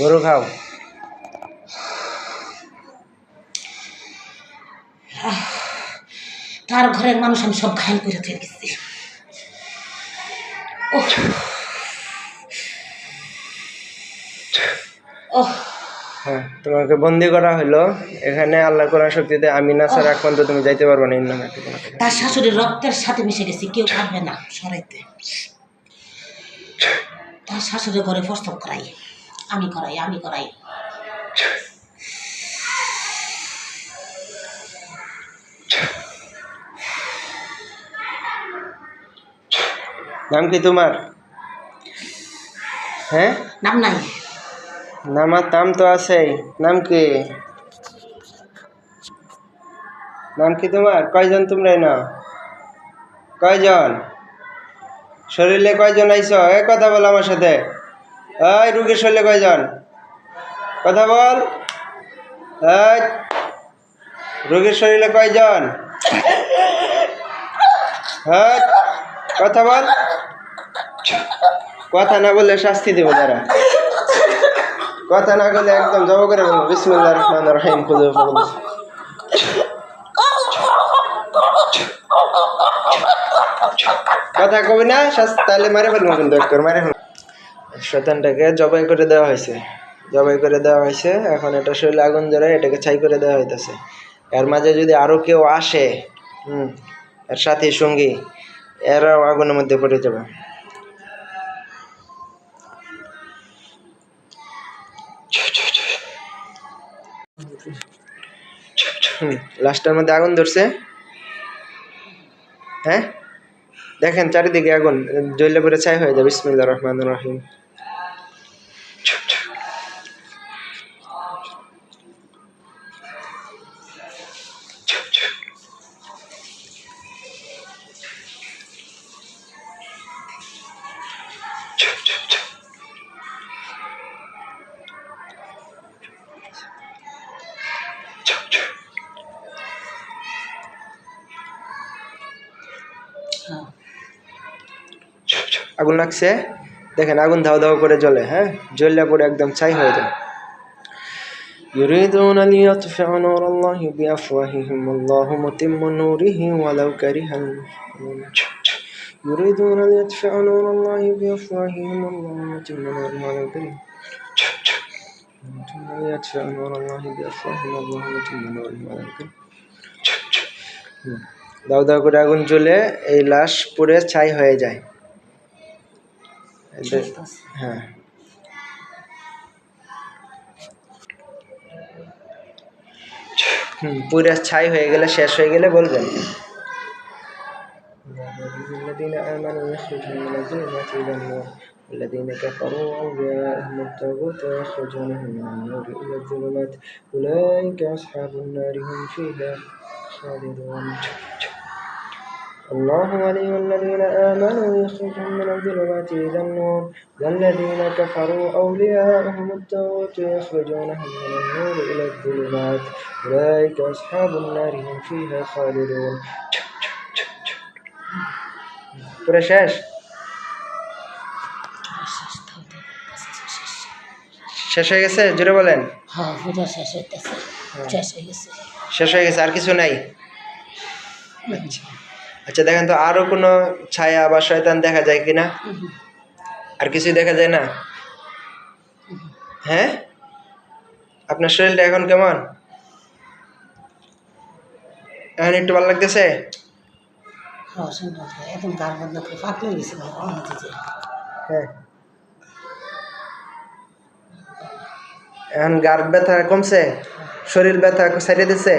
গরু খাও। তার ঘরের মানুষ আমি সব ঘায়ল করে দিয়ে গেছি হ্যাঁ তোমাকে বন্দি করা হলো এখানে আল্লাহ কোরআন শক্তিতে আমি না স্যার এখন তো তুমি যাইতে পারবে না ইন্না। তার শাশুড়ির রক্তের সাথে মিশে গেছি কেউ পারবে না সরাইতে। তার শাশুড়ির ঘরে প্রস্তাব করাই। আমি করাই আমি করাই। নাম কি তোমার? হ্যাঁ? নাম নাই। নামার নাম তো আছেই। নাম কি? নাম কি তোমার? কয়জন তোমরা না কয়জন? শরীরে কয়জন আইছ? এ কথা বল আমার সাথে। এই, রুগীর শরীরে কয়জন? কথা বল। রোগীর শরীরে কয়জন? কথা বল। কথা না বললে শাস্তি দেবো তারা। কথা না বললে একদম জব করে বলব। বিসমুল্লাহ রহমান রহিম কথা কবি না? শাস্তি তাহলে মারে ফেলব কিন্তু মারে ফেলব। শতানটাকে জবাই করে দেওয়া হয়েছে। জবাই করে দেওয়া হয়েছে, এখন এটা শরীরে আগুন ধরে এটাকে ছাই করে দেওয়া হইতেছে। এর মাঝে যদি আরও কেউ আসে, হুম, এর সাথী, সঙ্গী, এরাও আগুনের মধ্যে পড়ে যাবে। লাস্টের মধ্যে আগুন ধরছে। হ্যাঁ? দেখেন চারিদিকে আগুন, জ্বললে পরে ছাই হয়ে যাবে। বিসমিল্লা রহমান রহিম। আগুন লাগছে দেখেন আগুন ধাও ধাও করে জ্বলে হ্যাঁ জ্বললে পরে একদম ছাই হয়ে যায় يريدون ليطفئوا نور الله بأفواههم والله متم نوره ولو كره المجرمون يريدون ليطفئوا نور الله بأفواههم والله متم نوره ولو كره يريدون ليطفئوا نور الله بأفواههم والله متم نوره ولو كره হুম। দাও দাও করে আগুন জ্বলে এই লাশ পুড়ে ছাই হয়ে যায় এদের- চলতেছে। হ্যাঁ হুম পুরো ছাই হয়ে গেলে শেষ হয়ে গেলে বলবেন الذين آمنوا يخرجون من الظلمات إلى النور والذين كفروا أولياءهم الطاغوت يخرجونهم من النور إلى الظلمات. أولئك أصحاب النار هم فيها خالدون. الله ولي الذين آمنوا يخرجهم من الظلمات إلى النور والذين كفروا أولياءهم الطاغوت يخرجونهم من النور إلى الظلمات. أولئك أصحاب النار هم فيها خالدون. পুরো শেষ? শেষ হয়ে গেছে? জোরে বলেন। হ্যাঁ পুরো শেষ হইতেছে। শেষ হয়ে গেছে। শেষ হয়ে গেছে আর কিছু নাই? আচ্ছা আচ্ছা দেখেন তো আরও কোনো ছায়া বা শয়তান দেখা যায় কিনা। আর কিছুই দেখা যায় না? হ্যাঁ? আপনার শরীরটা এখন কেমন? এখন একটু ভালো লাগতেছে? হ্যাঁ একদম গার বন্ধ করে পাকলে গেছিল হ্যাঁ। এখন গার ব্যথা কমছে? শরীর ব্যথা সারিয়ে দিচ্ছে